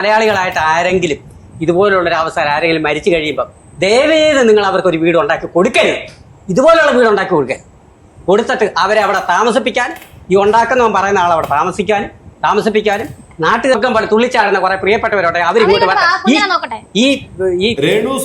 മലയാളികളായിട്ട് ആരെങ്കിലും ഇതുപോലുള്ള ഒരു അവസരം ആരെങ്കിലും മരിച്ചു കഴിയുമ്പം ദയവേത് നിങ്ങൾ അവർക്ക് ഒരു വീട് ഉണ്ടാക്കി കൊടുക്കരുത്. ഇതുപോലുള്ള വീട് ഉണ്ടാക്കി കൊടുക്കരുത്. കൊടുത്തിട്ട് അവരെ അവിടെ താമസിപ്പിക്കാൻ ഈ ഉണ്ടാക്കുന്നവൻ പറയുന്ന ആൾ അവിടെ താമസിക്കാനും താമസിപ്പിക്കാനും നാട്ടുകാർക്കും പാടി തുള്ളിച്ചാടുന്ന കുറെ പ്രിയപ്പെട്ടവരോട്ടെ അവരിങ്ങോട്ട് വരട്ടെ. ഈ- ഈ രേണു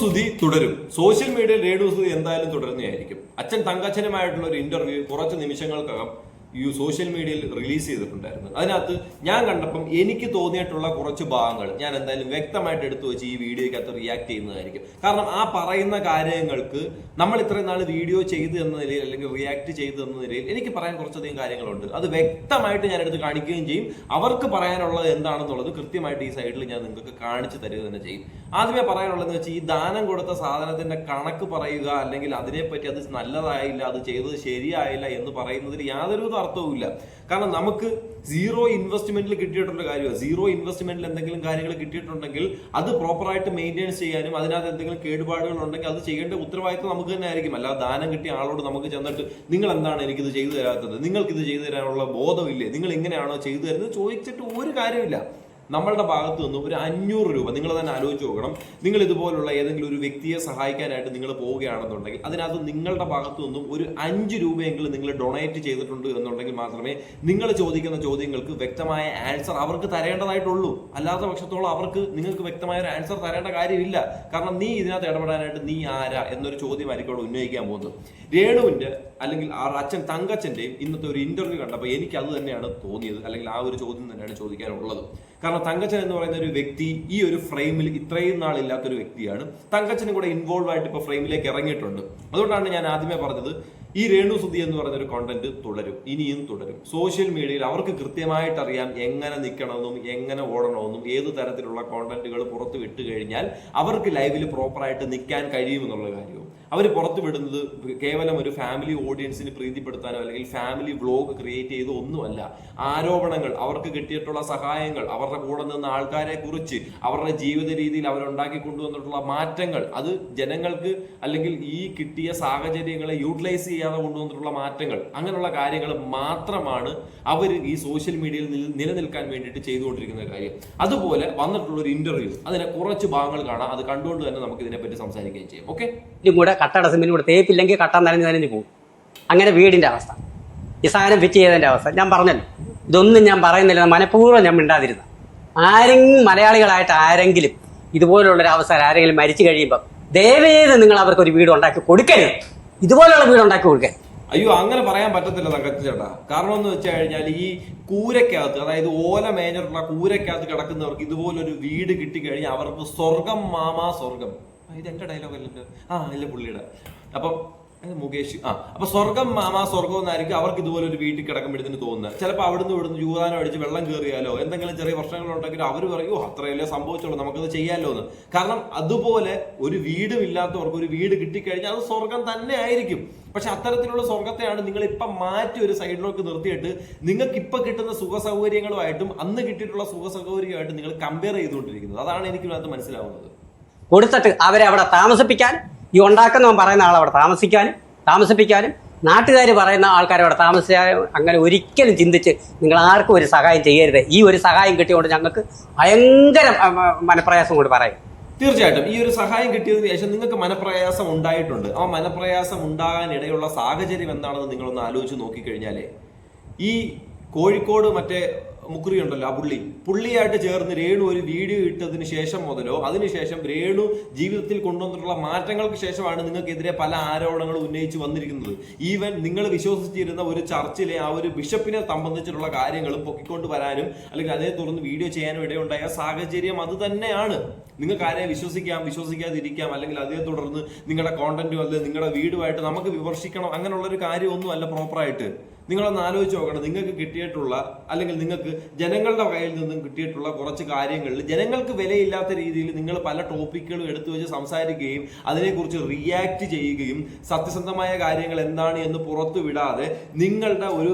തുടരും. സോഷ്യൽ മീഡിയയിൽ രേണു സുതി എന്തായാലും തുടരുന്നതായിരിക്കും. അച്ഛൻ തങ്കച്ചനുമായിട്ടുള്ള ഒരു ഇന്റർവ്യൂ കുറച്ച് നിമിഷങ്ങൾക്കകം ഈ സോഷ്യൽ മീഡിയയിൽ റിലീസ് ചെയ്തിട്ടുണ്ടായിരുന്നു. അതിനകത്ത് ഞാൻ കണ്ടപ്പം എനിക്ക് തോന്നിയിട്ടുള്ള കുറച്ച് ഭാഗങ്ങൾ ഞാൻ എന്തായാലും വ്യക്തമായിട്ട് എടുത്തു വെച്ച് ഈ വീഡിയോയ്ക്കകത്ത് റിയാക്ട് ചെയ്യുന്നതായിരിക്കും. കാരണം ആ പറയുന്ന കാര്യങ്ങൾക്ക് നമ്മൾ ഇത്രയും നാൾ വീഡിയോ ചെയ്തു എന്ന നിലയിൽ അല്ലെങ്കിൽ റിയാക്ട് ചെയ്തു എന്ന നിലയിൽ എനിക്ക് പറയാൻ കുറച്ചധികം കാര്യങ്ങളുണ്ട്. അത് വ്യക്തമായിട്ട് ഞാൻ എടുത്ത് കാണിക്കുകയും ചെയ്യും. അവർക്ക് പറയാനുള്ളത് എന്താണെന്നുള്ളത് കൃത്യമായിട്ട് ഈ സൈഡിൽ ഞാൻ നിങ്ങൾക്ക് കാണിച്ചു തരിക തന്നെ ചെയ്യും. ആദ്യമേ പറയാനുള്ളതെന്ന് വെച്ചാൽ ഈ ദാനം കൊടുത്ത സാധനത്തിന്റെ കണക്ക് പറയുക അല്ലെങ്കിൽ അതിനെപ്പറ്റി അത് നല്ലതായില്ല അത് ചെയ്തത് ശരിയായില്ല എന്ന് പറയുന്നതിൽ യാതൊരു അർത്ഥവുമില്ല. കാരണം നമുക്ക് സീറോ ഇൻവെസ്റ്റ്മെന്റിൽ കിട്ടിയിട്ടുള്ള കാര്യമാണ് സീറോ ഇൻവെസ്റ്റ്മെന്റിൽ എന്തെങ്കിലും കാര്യങ്ങൾ കിട്ടിയിട്ടുണ്ടെങ്കിൽ അത് പ്രോപ്പറായിട്ട് മെയിന്റെയിൻ ചെയ്യാനും അതിനകത്ത് എന്തെങ്കിലും കേടുപാടുകൾ ഉണ്ടെങ്കിൽ അത് ചെയ്യേണ്ട ഉത്തരവാദിത്വം നമുക്ക് തന്നെ ആയിരിക്കും. അല്ലാതെ ദാനം കിട്ടിയ ആളോട് നമുക്ക് ചെന്നിട്ട് നിങ്ങൾ എന്താണ് എനിക്കിത് ചെയ്തു തരാത്തത്? നിങ്ങൾക്ക് ഇത് ചെയ്തു തരാനുള്ള ബോധമില്ലേ? നിങ്ങൾ എങ്ങനെയാണോ ചെയ്തു തരുന്നത്? ചോദിച്ചിട്ട് ഒരു കാര്യമില്ല നമ്മളുടെ ഭാഗത്തു നിന്ന് ഒരു അഞ്ഞൂറ് രൂപ നിങ്ങൾ തന്നെ ആലോചിച്ച് നോക്കണം. നിങ്ങൾ ഇതുപോലുള്ള ഏതെങ്കിലും ഒരു വ്യക്തിയെ സഹായിക്കാനായിട്ട് നിങ്ങൾ പോവുകയാണെന്നുണ്ടെങ്കിൽ അതിനകത്ത് നിങ്ങളുടെ ഭാഗത്തു നിന്നും ഒരു അഞ്ച് രൂപയെങ്കിലും നിങ്ങൾ ഡൊണേറ്റ് ചെയ്തിട്ടുണ്ട് എന്നുണ്ടെങ്കിൽ മാത്രമേ നിങ്ങൾ ചോദിക്കുന്ന ചോദ്യങ്ങൾക്ക് വ്യക്തമായ ആൻസർ അവർക്ക് തരേണ്ടതായിട്ടുള്ളൂ. അല്ലാത്ത പക്ഷത്തോളം അവർക്ക് നിങ്ങൾക്ക് വ്യക്തമായ ഒരു ആൻസർ തരേണ്ട കാര്യമില്ല. കാരണം നീ ഇതിനകത്ത് ഇടപെടാനായിട്ട് നീ ആരാ എന്നൊരു ചോദ്യമായിരിക്കും അവിടെ ഉന്നയിക്കാൻ പോകുന്നത്. രേണുവിന്റെ അല്ലെങ്കിൽ ആ അച്ഛൻ തങ്കച്ചന്റെയും ഇന്നത്തെ ഒരു ഇന്റർവ്യൂ കണ്ടപ്പോൾ എനിക്ക് അത് തന്നെയാണ് തോന്നിയത്. അല്ലെങ്കിൽ ആ ഒരു ചോദ്യം തന്നെയാണ് ചോദിക്കാനുള്ളത്. കാരണം തങ്കച്ചൻ എന്ന് പറയുന്ന ഒരു വ്യക്തി ഈ ഒരു ഫ്രെയിമിൽ ഇത്രയും നാളില്ലാത്തൊരു വ്യക്തിയാണ്. തങ്കച്ചനും കൂടെ ഇൻവോൾവ് ആയിട്ട് ഇപ്പോൾ ഫ്രെയിമിലേക്ക് ഇറങ്ങിയിട്ടുണ്ട്. അതുകൊണ്ടാണ് ഞാൻ ആദ്യമേ പറഞ്ഞത് ഈ രേണു സുധി എന്ന് പറയുന്ന ഒരു കോണ്ടന്റ് തുടരും ഇനിയും തുടരും. സോഷ്യൽ മീഡിയയിൽ അവർക്ക് കൃത്യമായിട്ട് അറിയാം എങ്ങനെ നിൽക്കണമെന്നും എങ്ങനെ ഓടണമെന്നും ഏത് തരത്തിലുള്ള കോണ്ടന്റുകൾ പുറത്ത് വിട്ടു കഴിഞ്ഞാൽ അവർക്ക് ലൈവിൽ പ്രോപ്പറായിട്ട് നിൽക്കാൻ കഴിയുമെന്നുള്ള കാര്യവും. അവർ പുറത്തു വിടുന്നത് കേവലം ഒരു ഫാമിലി ഓഡിയൻസിന് പ്രീതിപ്പെടുത്താനോ അല്ലെങ്കിൽ ഫാമിലി വ്ലോഗ് ക്രിയേറ്റ് ചെയ്തോ ഒന്നുമല്ല. ആരോപണങ്ങൾ അവർക്ക് കിട്ടിയിട്ടുള്ള സഹായങ്ങൾ അവരുടെ കൂടെ നിന്ന ആൾക്കാരെ കുറിച്ച് അവരുടെ ജീവിത രീതിയിൽ അവരുണ്ടാക്കി കൊണ്ടുവന്നിട്ടുള്ള മാറ്റങ്ങൾ അത് ജനങ്ങൾക്ക് അല്ലെങ്കിൽ ഈ കിട്ടിയ സാഹചര്യങ്ങളെ യൂട്ടിലൈസ് ചെയ്യാതെ കൊണ്ടുവന്നിട്ടുള്ള മാറ്റങ്ങൾ അങ്ങനെയുള്ള കാര്യങ്ങൾ മാത്രമാണ് അവർ ഈ സോഷ്യൽ മീഡിയയിൽ നിലനിൽക്കാൻ വേണ്ടിയിട്ട് ചെയ്തുകൊണ്ടിരിക്കുന്ന കാര്യം. അതുപോലെ വന്നിട്ടുള്ള ഒരു ഇന്റർവ്യൂ അതിനെ കുറച്ച് ഭാഗങ്ങൾ കാണാം. അത് കണ്ടുകൊണ്ട് തന്നെ നമുക്ക് ഇതിനെപ്പറ്റി സംസാരിക്കുകയും ചെയ്യാം. ഓക്കെ കട്ടട സിമെന്റ് കൂടെ തേപ്പില്ലെങ്കിൽ കട്ട നനഞ്ഞ് നനഞ്ഞ് പോകും. അങ്ങനെ വീടിന്റെ അവസ്ഥ. ഈ സാധനം ഫിറ്റ് ചെയ്തതിന്റെ അവസ്ഥ. ഞാൻ പറഞ്ഞല്ലോ. ഇതൊന്നും ഞാൻ പറയുന്നില്ല. മനഃപൂർവം ഞാൻ മിണ്ടാതിരുന്ന. ആരെങ്കിലും മലയാളികളായിട്ട് ആരെങ്കിലും ഇതുപോലുള്ളൊരു അവസരം ആരെങ്കിലും മരിച്ചു കഴിയുമ്പോൾ ദയവേത് നിങ്ങൾ അവർക്ക് ഒരു വീട് ഉണ്ടാക്കി കൊടുക്കരുത്. ഇതുപോലുള്ള വീട് ഉണ്ടാക്കി കൊടുക്കരുത്. അയ്യോ അങ്ങനെ പറയാൻ പറ്റത്തില്ല തങ്കത്തി ചേട്ടാ. കാരണം എന്ന് വെച്ച് കഴിഞ്ഞാൽ ഈ കൂരക്കകത്ത് അതായത് ഓല മേഞ്ഞിട്ടുള്ള കൂരക്കകത്ത് കിടക്കുന്നവർക്ക് ഇതുപോലൊരു വീട് കിട്ടിക്കഴിഞ്ഞാൽ അവർക്ക് സ്വർഗം മാമാ സ്വർഗം ഇത് എന്റെ ഡയലോഗ് അല്ലല്ലോ. ആ ഇല്ല പുള്ളിയുടെ. അപ്പം അത് മുകേഷ് ആ അപ്പൊ സ്വർഗം മാമാ സ്വർഗം എന്നായിരിക്കും അവർക്ക് ഇതുപോലെ ഒരു വീട്ടിൽ കിടക്കുമ്പോഴത്തേന് തോന്നുന്നത്. ചിലപ്പോൾ അവിടുന്ന് ഇവിടുന്ന് ജൂതാനം അടിച്ച് വെള്ളം കയറിയാലോ എന്തെങ്കിലും ചെറിയ പ്രശ്നങ്ങളുണ്ടെങ്കിൽ അവർ പറയൂ "ഓ, അത്രയല്ലേ സംഭവിച്ചോളൂ നമുക്കത് ചെയ്യാമല്ലോ എന്ന് കാരണം അതുപോലെ ഒരു വീടും ഇല്ലാത്തവർക്ക് ഒരു വീട് കിട്ടിക്കഴിഞ്ഞാൽ അത് സ്വർഗം തന്നെ ആയിരിക്കും. പക്ഷെ അത്തരത്തിലുള്ള സ്വർഗത്തെയാണ് നിങ്ങൾ ഇപ്പം മാറ്റി ഒരു സൈഡിലേക്ക് നിർത്തിയിട്ട് നിങ്ങൾക്ക് ഇപ്പൊ കിട്ടുന്ന സുഖ സൗകര്യങ്ങളുമായിട്ടും അന്ന് കിട്ടിയിട്ടുള്ള സുഖ സൗകര്യമായിട്ടും നിങ്ങൾ കമ്പയർ ചെയ്തുകൊണ്ടിരിക്കുന്നത്. അതാണ് എനിക്ക് ഇതിനകത്ത് മനസ്സിലാവുന്നത്. കൊടുത്തിട്ട് അവരെ അവിടെ താമസിപ്പിക്കാൻ ഈ ഉണ്ടാക്കുന്നവൻ പറയുന്ന ആൾ അവിടെ താമസിക്കാനും താമസിപ്പിക്കാനും നാട്ടുകാർ പറയുന്ന ആൾക്കാരെ അവിടെ താമസിക്കാനും അങ്ങനെ ഒരിക്കലും ചിന്തിച്ച് നിങ്ങൾ ആർക്കും ഒരു സഹായം ചെയ്യരുത്. ഈ ഒരു സഹായം കിട്ടിയോണ്ട് ഞങ്ങൾക്ക് ഭയങ്കര മനപ്രയാസം കൊണ്ട് പറയും. തീർച്ചയായിട്ടും. ഈ ഒരു സഹായം കിട്ടിയതിനു ശേഷം നിങ്ങൾക്ക് മനപ്രയാസം ഉണ്ടായിട്ടുണ്ട്. ആ മനപ്രയാസം ഉണ്ടാകാൻ ഇടയുള്ള സാഹചര്യം എന്താണെന്ന് നിങ്ങളൊന്ന് ആലോചിച്ച് നോക്കിക്കഴിഞ്ഞാലേ ഈ കോഴിക്കോട് മറ്റേ മുക്കുറി ഉണ്ടല്ലോ ആ പുള്ളി. പുള്ളിയായിട്ട് ചേർന്ന് രേണു ഒരു വീഡിയോ ഇട്ടതിന് ശേഷം മുതലോ അതിനുശേഷം രേണു ജീവിതത്തിൽ കൊണ്ടുവന്നിട്ടുള്ള മാറ്റങ്ങൾക്ക് ശേഷമാണ് നിങ്ങൾക്കെതിരെ പല ആരോപണങ്ങളും ഉന്നയിച്ച് വന്നിരിക്കുന്നത്. ഈവൻ നിങ്ങൾ വിശ്വസിച്ചിരുന്ന ഒരു ചർച്ചിലെ ആ ഒരു ബിഷപ്പിനെ സംബന്ധിച്ചിട്ടുള്ള കാര്യങ്ങളും പൊക്കിക്കൊണ്ട് വരാനും അല്ലെങ്കിൽ അതേ തുടർന്ന് വീഡിയോ ചെയ്യാനും ഇടയുണ്ടായ സാഹചര്യം അത് തന്നെയാണ്. നിങ്ങൾക്ക് ആരെയും വിശ്വസിക്കാം വിശ്വസിക്കാതിരിക്കാം അല്ലെങ്കിൽ അതേ തുടർന്ന് നിങ്ങളുടെ കോണ്ടന്റും അല്ലെങ്കിൽ നിങ്ങളുടെ വീടുമായിട്ട് നമുക്ക് വിമർശിക്കണം അങ്ങനെയുള്ള ഒരു കാര്യമൊന്നും അല്ല പ്രോപ്പറായിട്ട് നിങ്ങളൊന്ന് ആലോചിച്ച് നോക്കണം. നിങ്ങൾക്ക് കിട്ടിയിട്ടുള്ള അല്ലെങ്കിൽ നിങ്ങൾക്ക് ജനങ്ങളുടെ കയ്യിൽ നിന്നും കിട്ടിയിട്ടുള്ള കുറച്ച് കാര്യങ്ങളിൽ ജനങ്ങൾക്ക് വിലയില്ലാത്ത രീതിയിൽ നിങ്ങൾ പല ടോപ്പിക്കുകളും എടുത്തു വെച്ച് സംസാരിക്കുകയും അതിനെക്കുറിച്ച് റിയാക്ട് ചെയ്യുകയും സത്യസന്ധമായ കാര്യങ്ങൾ എന്താണ് എന്ന് പുറത്തു വിടാതെ നിങ്ങളുടെ ഒരു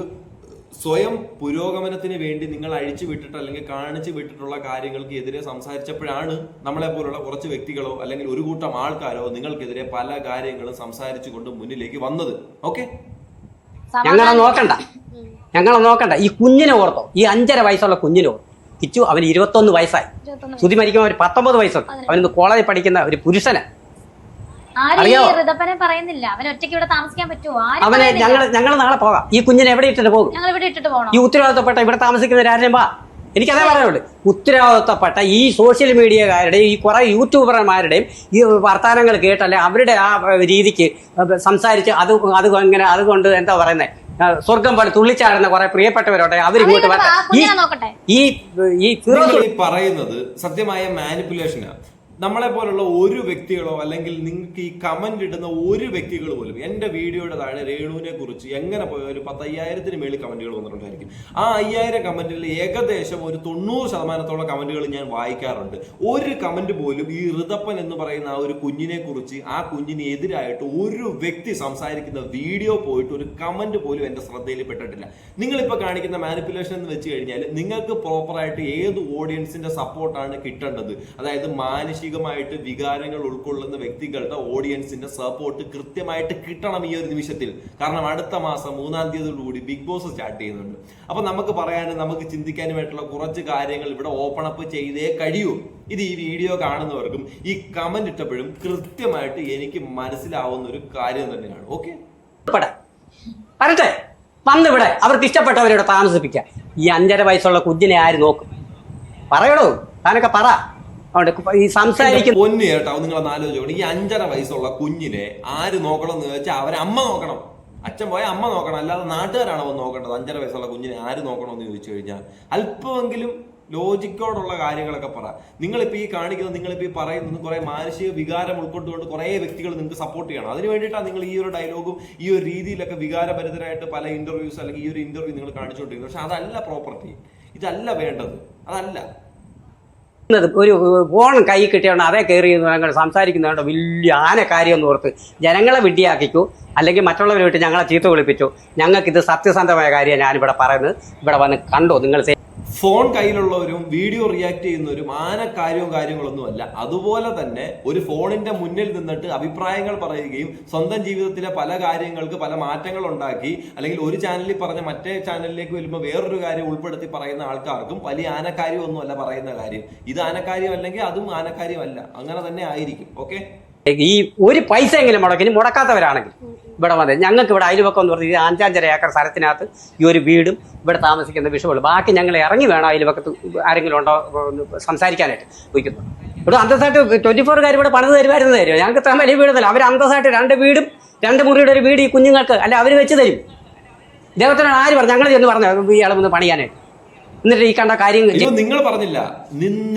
സ്വയം പുരോഗമനത്തിന് വേണ്ടി നിങ്ങൾ അഴിച്ചു വിട്ടിട്ട് അല്ലെങ്കിൽ കാണിച്ചു വിട്ടിട്ടുള്ള കാര്യങ്ങൾക്ക് എതിരെ സംസാരിച്ചപ്പോഴാണ് നമ്മളെ പോലുള്ള കുറച്ച് വ്യക്തികളോ അല്ലെങ്കിൽ ഒരു കൂട്ടം ആൾക്കാരോ നിങ്ങൾക്കെതിരെ പല കാര്യങ്ങളും സംസാരിച്ചു കൊണ്ട് മുന്നിലേക്ക് വന്നത്. ഓക്കെ ഞങ്ങളെ നോക്കണ്ട. ഞങ്ങളെ നോക്കണ്ട. ഈ കുഞ്ഞിനെ ഓർത്തോ. ഈ അഞ്ചര വയസ്സുള്ള കുഞ്ഞിനെ ഓർത്തോ. കിച്ചു അവന് ഇരുപത്തൊന്ന് വയസ്സായി. ശ്രുതി മരിക്കുമ്പോൾ ഒരു പത്തൊമ്പത് വയസ്സുണ്ട്. അവനിന്ന് കോളേജിൽ പഠിക്കുന്ന ഒരു പുരുഷന്. അവനെ. ഞങ്ങൾ ഞങ്ങൾ നാളെ പോകാം. ഈ കുഞ്ഞിനെ എവിടെ ഇട്ടിട്ട് പോകും? ഈ ഉത്തരവാദിത്തപ്പെട്ട ഇവിടെ താമസിക്കുന്ന താമസിക്കുന്നവരാരും വാ. എനിക്കതേ പറയാനുള്ളൂ. ഉത്തരവാദിത്തപ്പെട്ട ഈ സോഷ്യൽ മീഡിയക്കാരുടെയും ഈ കുറേ യൂട്യൂബർമാരുടെയും ഈ വർത്തമാനങ്ങൾ കേട്ടല്ലേ അവരുടെ ആ രീതിക്ക് സംസാരിച്ച് അത് അത് ഇങ്ങനെ അതുകൊണ്ട് എന്താ പറയുന്നത് സ്വർഗം പോലെ തുള്ളിച്ചാടുന്ന കുറെ പ്രിയപ്പെട്ടവരോട്ടെ അവരിങ്ങോട്ട് വരട്ടെ. ഈ ഈ പറയുന്നത് സത്യമായ മാനിപ്പുലേഷനാണ് നമ്മളെ പോലുള്ള ഒരു വ്യക്തികളോ അല്ലെങ്കിൽ നിങ്ങൾക്ക് ഈ കമന്റ് ഇടുന്ന ഒരു വ്യക്തികൾ പോലും എന്റെ വീഡിയോയുടെ താഴെ രേണുവിനെ കുറിച്ച് എങ്ങനെ പോയ ഒരു പത്തയ്യായിരത്തിന് മേളിൽ കമന്റുകൾ വന്നിട്ടുണ്ടായിരിക്കും. ആ അയ്യായിരം കമന്റിൽ ഏകദേശം ഒരു തൊണ്ണൂറ് ശതമാനത്തോളം കമന്റുകൾ ഞാൻ വായിക്കാറുണ്ട്. ഒരു കമന്റ് പോലും ഈ ഋതപ്പൻ എന്ന് പറയുന്ന ആ ഒരു കുഞ്ഞിനെ കുറിച്ച് ആ കുഞ്ഞിന് എതിരായിട്ട് ഒരു വ്യക്തി സംസാരിക്കുന്ന വീഡിയോ പോയിട്ട് ഒരു കമന്റ് പോലും എന്റെ ശ്രദ്ധയിൽ പെട്ടിട്ടില്ല. നിങ്ങളിപ്പോൾ കാണിക്കുന്ന മാനിപ്പുലേഷൻ എന്ന് വെച്ച് കഴിഞ്ഞാൽ നിങ്ങൾക്ക് പ്രോപ്പറായിട്ട് ഏത് ഓഡിയൻസിന്റെ സപ്പോർട്ടാണ് കിട്ടേണ്ടത്? അതായത് മാനസികമായിട്ട് വികാരങ്ങൾ ഉൾക്കൊള്ളുന്ന വ്യക്തികളുടെ ഓഡിയൻസിന്റെ സപ്പോർട്ട് കൃത്യമായിട്ട് കിട്ടണം ഈ ഒരു നിമിഷത്തിൽ. കാരണം അടുത്ത മാസം മൂന്നാം തീയതിയോടുകൂടി ബിഗ് ബോസ് സ്റ്റാർട്ട് ചെയ്യുന്നുണ്ട്. അപ്പൊ നമുക്ക് പറയാനും നമുക്ക് ചിന്തിക്കാനുമായിട്ടുള്ള കുറച്ച് കാര്യങ്ങൾ ഇവിടെ ഓപ്പൺ അപ്പ് ചെയ്തേ കഴിയൂ. ഇത് ഈ വീഡിയോ കാണുന്നവർക്കും ഈ കമന്റ് ഇട്ടപ്പോഴും കൃത്യമായിട്ട് എനിക്ക് മനസ്സിലാവുന്ന ഒരു കാര്യം തന്നെയാണ്. ഓക്കെ വരട്ടെ. വന്നിവിടെ അവർക്ക് ഇഷ്ടപ്പെട്ടവരോട് താമസിപ്പിക്കാം. ഈ അഞ്ചര വയസ്സുള്ള കുഞ്ഞിനെ ആര് നോക്കും? പറയണോ താനൊക്കെ പറ. അതുകൊണ്ട് ഈ സംസാരിക്കുന്ന പൊന്നു കേട്ടോ നിങ്ങൾ ആലോചിക്കണം ഈ അഞ്ചര വയസ്സുള്ള കുഞ്ഞിനെ ആര് നോക്കണം എന്ന് വെച്ചാൽ അവരെ അമ്മ നോക്കണം. അച്ഛൻ പോയ അമ്മ നോക്കണം. അല്ലാതെ നാട്ടുകാരാണ് അവൻ നോക്കേണ്ടത്? അഞ്ചര വയസ്സുള്ള കുഞ്ഞിനെ ആര് നോക്കണം എന്ന് ചോദിച്ചു കഴിഞ്ഞാൽ അല്പമെങ്കിലും ലോജിക്കോടുള്ള കാര്യങ്ങളൊക്കെ പറ. നിങ്ങളിപ്പോൾ ഈ കാണിക്കുന്നത് നിങ്ങളിപ്പോൾ ഈ പറയുന്നത് കുറെ മാനസിക വികാരം ഉൾക്കൊണ്ടുകൊണ്ട് കുറേ വ്യക്തികൾ നിങ്ങൾക്ക് സപ്പോർട്ട് ചെയ്യണം. അതിന് വേണ്ടിയിട്ടാണ് നിങ്ങൾ ഈ ഒരു ഡയലോഗും ഈ ഒരു രീതിയിലൊക്കെ വികാരഭരിതരായിട്ട് പല ഇന്റർവ്യൂസ് അല്ലെങ്കിൽ ഈ ഒരു ഇന്റർവ്യൂ നിങ്ങൾ കാണിച്ചുകൊണ്ടിരിക്കുന്നത്. പക്ഷെ അതല്ല പ്രോപ്പർട്ടി ഇതല്ല വേണ്ടത്. അതല്ല. ത് ഒരു ഫോൺ കൈ കിട്ടിയോണ്ട് അതേ കയറി ഞങ്ങൾ സംസാരിക്കുന്നതുകൊണ്ട് വലിയ ആന കാര്യമെന്ന് ഓർത്ത് ജനങ്ങളെ വിഡ്ഢിയാക്കിക്കൂ. അല്ലെങ്കിൽ മറ്റുള്ളവരെ വിട്ട് ഞങ്ങളെ ചീത്ത വിളിപ്പിച്ചു. ഞങ്ങൾക്ക് ഇത് സത്യസന്ധമായ കാര്യമാണ് ഞാനിവിടെ പറയുന്നത്. ഇവിടെ വന്ന് കണ്ടോ? നിങ്ങൾ ഫോൺ കയ്യിലുള്ളവരും വീഡിയോ റിയാക്ട് ചെയ്യുന്നവരും ആന ആനക്കാര്യവും കാര്യങ്ങളൊന്നുമല്ല അതുപോലെ തന്നെ ഒരു ഫോണിന്റെ മുന്നിൽ നിന്നിട്ട് അഭിപ്രായങ്ങൾ പറയുകയും സ്വന്തം ജീവിതത്തിലെ പല കാര്യങ്ങൾക്ക് പല മാറ്റങ്ങൾ ഉണ്ടാക്കി അല്ലെങ്കിൽ ഒരു ചാനലിൽ പറഞ്ഞ മറ്റേ ചാനലിലേക്ക് വരുമ്പോൾ വേറൊരു കാര്യം ഉൾപ്പെടുത്തി പറയുന്ന ആൾക്കാർക്കും വലിയ ആനക്കാര്യമൊന്നുമല്ല പറയുന്ന കാര്യം. ഇത് ആനക്കാര്യം അല്ലെങ്കിൽ അതും ആനക്കാര്യമല്ല. അങ്ങനെ തന്നെ ആയിരിക്കും. ഓക്കെ ഈ ഒരു പൈസ എങ്കിലും മുടക്കി ഇനി മുടക്കാത്തവരാണെങ്കിൽ. ഇവിടെ വന്നത് ഞങ്ങൾക്ക് ഇവിടെ അയൽവക്കം എന്ന് പറഞ്ഞാൽ അഞ്ചാഞ്ചര ഏക്കർ സ്ഥലത്തിനകത്ത് ഈ ഒരു വീടും ഇവിടെ താമസിക്കുന്ന വിഷയമുള്ളൂ ബാക്കി ഞങ്ങൾ ഇറങ്ങി വേണം അയൽവക്കത്ത് ആരെങ്കിലും ഉണ്ടോ സംസാരിക്കാനായിട്ട് വയ്ക്കുന്നു ഇവിടെ അന്തസ്സായിട്ട് ട്വന്റി ഫോറുകാർ ഇവിടെ പണിത് തരുമായിരുന്നു തരും. ഞങ്ങൾക്ക് ഇത്ര വലിയ വീടല്ല അവർ അന്തസ്സായിട്ട് രണ്ട് വീടും രണ്ട് മുറിയുടെ ഒരു വീട് ഈ കുഞ്ഞുങ്ങൾക്ക് അല്ല അവർ വെച്ച് തരും. ദൈവത്തിനാണ് ആര് പറഞ്ഞു ഞങ്ങൾ ചെന്ന് പറഞ്ഞു ഈ ഒന്ന് പണിയാനായിട്ട്. എന്നിട്ട് ഈ കണ്ട കാര്യം നിങ്ങൾ പറഞ്ഞില്ല.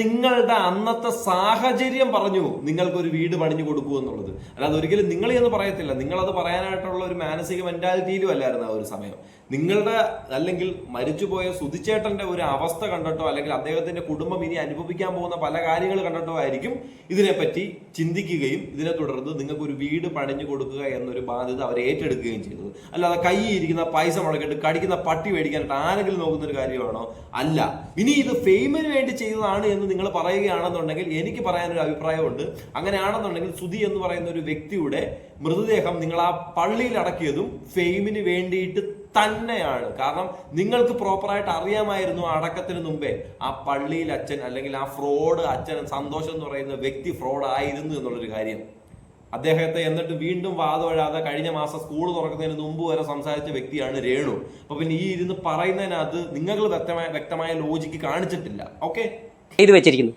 നിങ്ങളുടെ അന്നത്തെ സാഹചര്യം പറഞ്ഞു നിങ്ങൾക്ക് ഒരു വീട് പണിഞ്ഞു കൊടുക്കൂ എന്നുള്ളത്. അല്ലാതെ ഒരിക്കലും നിങ്ങൾ എന്ന് പറയത്തില്ല. നിങ്ങൾ അത് പറയാനായിട്ടുള്ള ഒരു മാനസിക മെന്റാലിറ്റിയിലും അല്ലായിരുന്നു ആ ഒരു സമയം. നിങ്ങളുടെ അല്ലെങ്കിൽ മരിച്ചുപോയ സുധിച്ചേട്ടന്റെ ഒരു അവസ്ഥ കണ്ടിട്ടോ അല്ലെങ്കിൽ അദ്ദേഹത്തിന്റെ കുടുംബം ഇനി അനുഭവിക്കാൻ പോകുന്ന പല കാര്യങ്ങൾ കണ്ടിട്ടോ ആയിരിക്കും ഇതിനെപ്പറ്റി ചിന്തിക്കുകയും ഇതിനെ തുടർന്ന് നിങ്ങൾക്ക് ഒരു വീട് പണിഞ്ഞു കൊടുക്കുക എന്നൊരു ബാധ്യത അവർ ഏറ്റെടുക്കുകയും ചെയ്തത് അല്ലാതെ കൈ ഇരിക്കുന്ന പൈസ മുടക്കിയിട്ട് കടിക്കുന്ന പട്ടി മേടിക്കാനായിട്ട് ആരെങ്കിലും നോക്കുന്ന ഒരു കാര്യമാണോ? അല്ല. ഇനി ഇത് ഫെയിമിന് വേണ്ടി ചെയ്തതാണ് എന്ന് നിങ്ങൾ പറയുകയാണെന്നുണ്ടെങ്കിൽ എനിക്ക് പറയാനൊരു അഭിപ്രായമുണ്ട്. അങ്ങനെയാണെന്നുണ്ടെങ്കിൽ സുധി എന്ന് പറയുന്ന ഒരു വ്യക്തിയുടെ മൃതദേഹം നിങ്ങൾ ആ പള്ളിയിൽ അടക്കിയതും ഫെയിമിന് വേണ്ടിയിട്ട് തന്നെയാണ്. കാരണം നിങ്ങൾക്ക് പ്രോപ്പറായിട്ട് അറിയാമായിരുന്നു അടക്കത്തിന് മുമ്പേ ആ പള്ളിയിൽ അച്ഛൻ അല്ലെങ്കിൽ ആ ഫ്രോഡ് അച്ഛൻ സന്തോഷം എന്ന് പറയുന്ന വ്യക്തി ഫ്രോഡ് ആയിരുന്നു എന്നുള്ളൊരു കാര്യം. അദ്ദേഹത്തെ എന്നിട്ട് വീണ്ടും വാദമിടാതെ കഴിഞ്ഞ മാസം സ്കൂൾ തുറക്കുന്നതിന് മുമ്പ് വരെ സംസാരിച്ച വ്യക്തിയാണ് രേണു. അപ്പൊ പിന്നെ ഈ ഇരുന്ന് പറയുന്നതിനകത്ത് നിങ്ങൾ വ്യക്തമായ വ്യക്തമായ ലോജിക്ക് കാണിച്ചിട്ടില്ല. ഓക്കെ ഇത് വെച്ചിരിക്കുന്നു.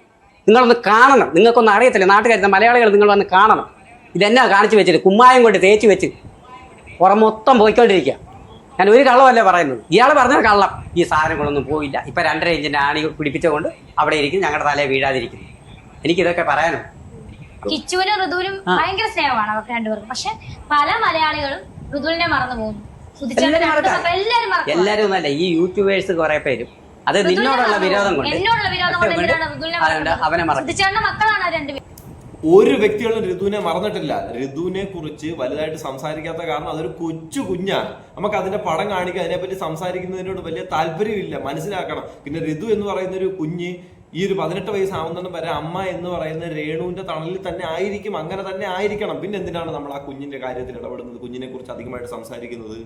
നിങ്ങളൊന്ന് കാണണം. നിങ്ങൾക്കൊന്നും അറിയത്തില്ല. നാട്ടുകാരുന്ന മലയാളികൾ നിങ്ങൾ വന്ന് കാണണം. ഇതെന്നാ കാണിച്ചു വെച്ചിട്ട് കുമ്മായം കൊണ്ട് തേച്ച് വെച്ച് പുറം മൊത്തം പോയിക്കൊണ്ടിരിക്കുക. ഞാൻ ഒരു കള്ളമല്ലേ പറയുന്നത്? ഇയാൾ പറഞ്ഞ കള്ളം. ഈ സാധനങ്ങളൊന്നും പോയില്ല. ഇപ്പം രണ്ടര ഇഞ്ചിന്റെ ആണി പിടിപ്പിച്ചുകൊണ്ട് അവിടെ ഇരിക്കും ഞങ്ങളുടെ തലയെ വീഴാതിരിക്കുന്നു. എനിക്കിതൊക്കെ പറയാനോ? കിച്ചുവിനും ഋതുവിനും ഭയങ്കര സ്നേഹമാണ് അവർക്ക് രണ്ടുപേർക്കും. പക്ഷെ പല മലയാളികളും ഋതുവിനെ മറന്നു പോകുന്നു. എല്ലാരും ഒന്നല്ല ഈ യൂട്യൂബേഴ്സ് കുറെ പേരും. അത് നിന്നോടുള്ള വിരോധം. കൊണ്ട്? അവനെ മറക്കും. മക്കളാണ് ഒരു വ്യക്തികളും ഋതുവിനെ മറന്നിട്ടില്ല. ഋതുവിനെ കുറിച്ച് വലുതായിട്ട് സംസാരിക്കാത്ത കാരണം അതൊരു കൊച്ചു കുഞ്ഞാണ്. നമുക്ക് അതിന്റെ പടം കാണിക്കാൻ അതിനെപ്പറ്റി സംസാരിക്കുന്നതിനോട് വലിയ താല്പര്യമില്ല. മനസ്സിലാക്കണം. പിന്നെ ഋതു എന്ന് പറയുന്ന ഒരു കുഞ്ഞ് ഈ ഒരു പതിനെട്ട് വയസ്സാവുന്നതിന് വരെ അമ്മ എന്ന് പറയുന്ന രേണുവിന്റെ തണലിൽ തന്നെ ആയിരിക്കും അങ്ങനെ തന്നെ ആയിരിക്കണം. പിന്നെ എന്തിനാണ് നമ്മൾ ആ കുഞ്ഞിന്റെ കാര്യത്തിൽ ഇടപെടുന്നത്? കുഞ്ഞിനെ കുറിച്ച് അധികമായിട്ട് സംസാരിക്കുന്നത്?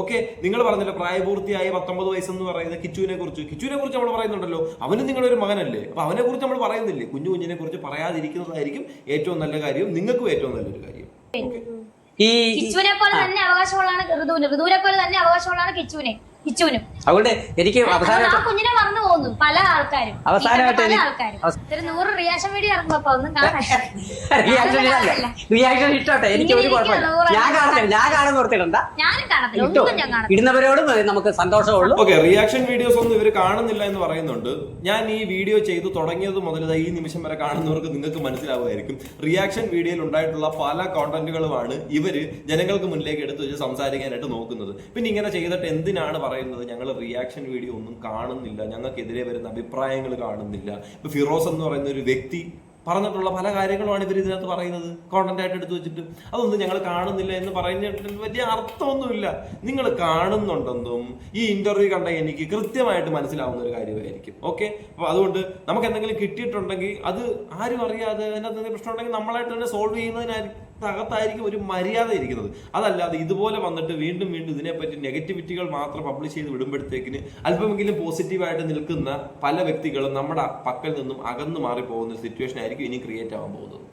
ഓക്കെ നിങ്ങൾ പറഞ്ഞല്ലോ പ്രായപൂർത്തിയായ പത്തൊമ്പത് വയസ്സെന്ന് പറയുന്ന കിച്ചുവിനെ കുറിച്ച്. കിച്ചുവിനെ കുറിച്ച് നമ്മൾ പറയുന്നുണ്ടല്ലോ. അവനും നിങ്ങളൊരു മകനല്ലേ? അപ്പൊ അവനെ കുറിച്ച് നമ്മൾ പറയുന്നില്ലേ? കുഞ്ഞു കുഞ്ഞിനെ കുറിച്ച് പറയാതിരിക്കുന്നതായിരിക്കും ഏറ്റവും നല്ല കാര്യം നിങ്ങൾക്കും ഏറ്റവും നല്ലൊരു കാര്യം. ഈ പോലെ തന്നെ അവകാശമുള്ളതാണ് ഋതുവിന്. ഋതുവിനെ പോലെ തന്നെ അവകാശമുള്ളതാണ് കിച്ചുവിനെ. കിച്ചുവിനും. അതുകൊണ്ട് എനിക്ക് അതുകൊണ്ട് കുഞ്ഞിനെ മറന്നു പോകുന്നു പല ആൾക്കാരും. അവസാനമായിട്ട് നൂറ് റിയാക്ഷൻ വീഡിയോ ഇറങ്ങുമ്പോ ഒന്നും റിയാക്ഷൻ റിയാക്ഷൻ ഇട്ടോട്ടെ. എനിക്ക് ഒരു കുഴപ്പമില്ല. ഞാൻ കാണത്തില്ല. ഞാൻ കാണാൻ ഓർത്തിടണ്ട ഇടുന്നവരോടും നമുക്ക് സന്തോഷമുള്ളൂ. ഓക്കെ റിയാക്ഷൻ വീഡിയോസ് ഒന്നും ഇവർ കാണുന്നില്ല എന്ന് പറയുന്നുണ്ട്. ഞാൻ ഈ വീഡിയോ ചെയ്ത് തുടങ്ങിയത് മുതൽ ഈ നിമിഷം വരെ കാണുന്നവർക്ക് നിങ്ങൾക്ക് മനസ്സിലാവുമായിരിക്കും. റിയാക്ഷൻ വീഡിയോയിൽ ഉണ്ടായിട്ടുള്ള പല കോണ്ടന്റുകളുമാണ് ഇവർ ജനങ്ങൾക്ക് മുന്നിലേക്ക് എടുത്ത് വെച്ച് സംസാരിക്കാനായിട്ട് നോക്കുന്നത്. പിന്നെ ഇങ്ങനെ ചെയ്തിട്ട് എന്തിനാണ് പറയുന്നത് ഞങ്ങൾ റിയാക്ഷൻ വീഡിയോ ഒന്നും കാണുന്നില്ല. ഞങ്ങൾക്കെതിരെ വരുന്ന അഭിപ്രായങ്ങൾ കാണുന്നില്ല. ഇപ്പൊ ഫിറോസ് എന്ന് പറയുന്ന ഒരു വ്യക്തി പറഞ്ഞിട്ടുള്ള പല കാര്യങ്ങളുമാണ് ഇവർ ഇതിനകത്ത് പറയുന്നത്. കോണ്ടന്റ് ആയിട്ട് എടുത്തു വെച്ചിട്ട്. അതൊന്നും ഞങ്ങൾ കാണുന്നില്ല എന്ന് പറയുന്നതിൽ വലിയ അർത്ഥമൊന്നുമില്ല. നിങ്ങൾ കാണുന്നുണ്ടെന്നും ഈ ഇന്റർവ്യൂ കണ്ട എനിക്ക് കൃത്യമായിട്ട് മനസ്സിലാവുന്ന ഒരു കാര്യമായിരിക്കും. ഓക്കെ അപ്പൊ അതുകൊണ്ട് നമുക്ക് എന്തെങ്കിലും കിട്ടിയിട്ടുണ്ടെങ്കിൽ അത് ആരും അറിയാതെ അതിനകത്ത് പ്രശ്നം ഉണ്ടെങ്കിൽ നമ്മളായിട്ട് തന്നെ സോൾവ് ചെയ്യുന്നതിനായിരിക്കും. അകത്തായിരിക്കും ഒരു മര്യാദ ഇരിക്കുന്നത്. അതല്ലാതെ ഇതുപോലെ വന്നിട്ട് വീണ്ടും വീണ്ടും ഇതിനെപ്പറ്റി നെഗറ്റിവിറ്റികൾ മാത്രം പബ്ലിഷ് ചെയ്ത് വിടുമ്പോഴത്തേക്കിന് അല്പമെങ്കിലും പോസിറ്റീവായിട്ട് നിൽക്കുന്ന പല വ്യക്തികളും നമ്മുടെ പക്കൽ നിന്നും അകന്നു മാറി പോകുന്ന സിറ്റുവേഷൻ ആയിരിക്കും ഇനി ക്രിയേറ്റ് ആവാൻ പോകുന്നത്.